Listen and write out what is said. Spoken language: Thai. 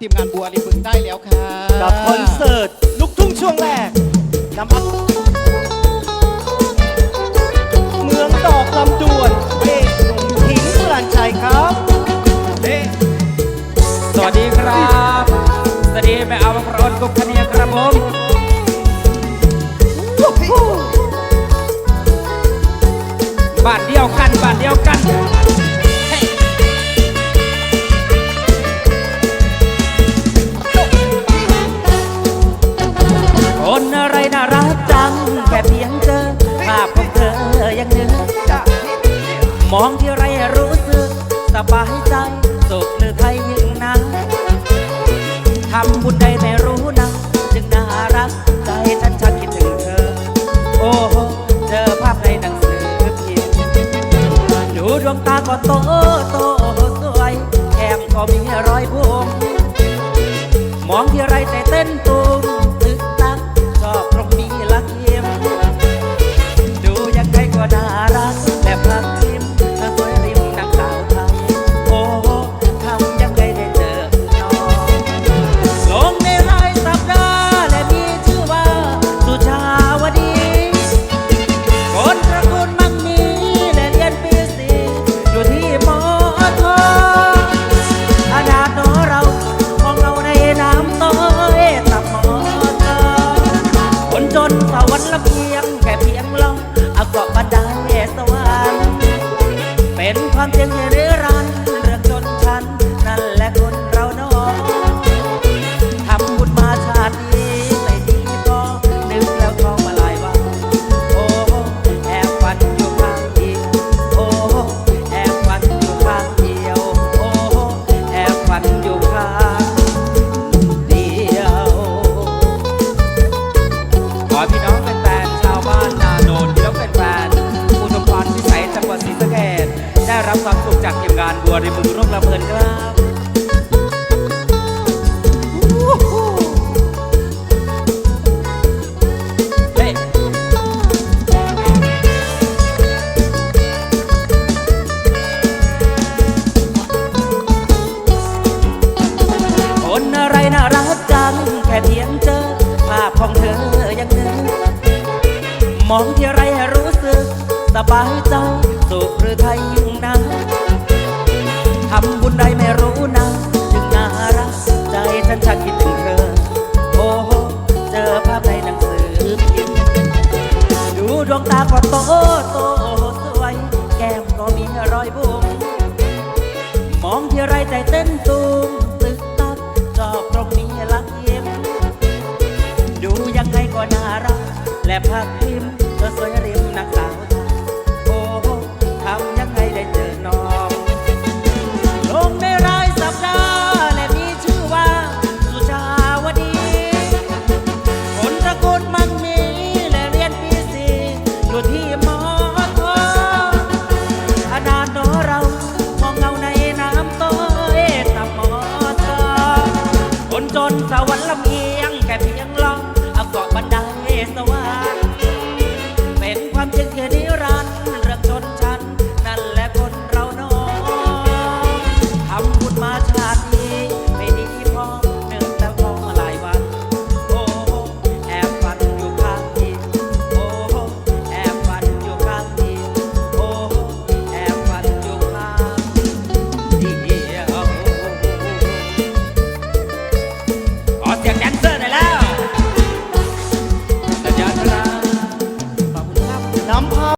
ทีมงานบัวริมบึงได้แล้วค่ะกับคอนเสิร์ตลูกทุ่งช่วงแรกนำอัพเมืองดอกลำดวนเอกหนุ่มถิงพลันชัยครับเอ๊ะสวัสดีครับสวัสดีแม่เอาพระอนกุ๊กคเนียครับผมบ้านเดียวกันบ้านเดียวกัน มองที่ไรรู้สึกสบายใจสุขหรือใครยิ่งนักทำบุญใดไม่รู้นะจึงน่ารักใจฉันชักคิดถึงเธอ โอ้โหเจอภาพในหนังสือพิมพ์ดูดวงตาก็โตโตสวยแก้มก็มีรอยบุ๋มมองที่ไรใจเต้นตุม ลำเพียงแค่เพียงลองเอาเกาะบันไดสวรรค์เป็นความจริงเรื้อรันเรื่องจน ความสุขจากทีมงานบัวในมือร่วมละเพลินครับเฮ้ยคนอะไรน่ารักจัง แค่เพียงเจอ ภาพของเธอยังนึกมองที่ไร สบายใจสุขหรือไทยยิ่งนักทำบุญใดไม่รู้นะจึงน่ารักใจฉันชักคิดถึงเธอ โอ้โหเจอภาพในหนังสือพิมพ์ดูดวงตาก็โตโตสวย แก้มก็มีรอยบุ๋มมองที่ไรใจเต้นตูมตึกตักชอบตรงนี้ลักยิ้มดูยังไงก็น่ารัก และพักพิมพ์เธอสวยริมนางสา ทำยังไงได้เจอน้องลงในรายสัปดาห์และมีชื่อว่าสุชาวดีคนตะกูลมั่งมีและเรียนปีสี่อยู่ที่มอทออนาคตเรา มองเงาในน้ำต้อยตับมอทอคนจนสาว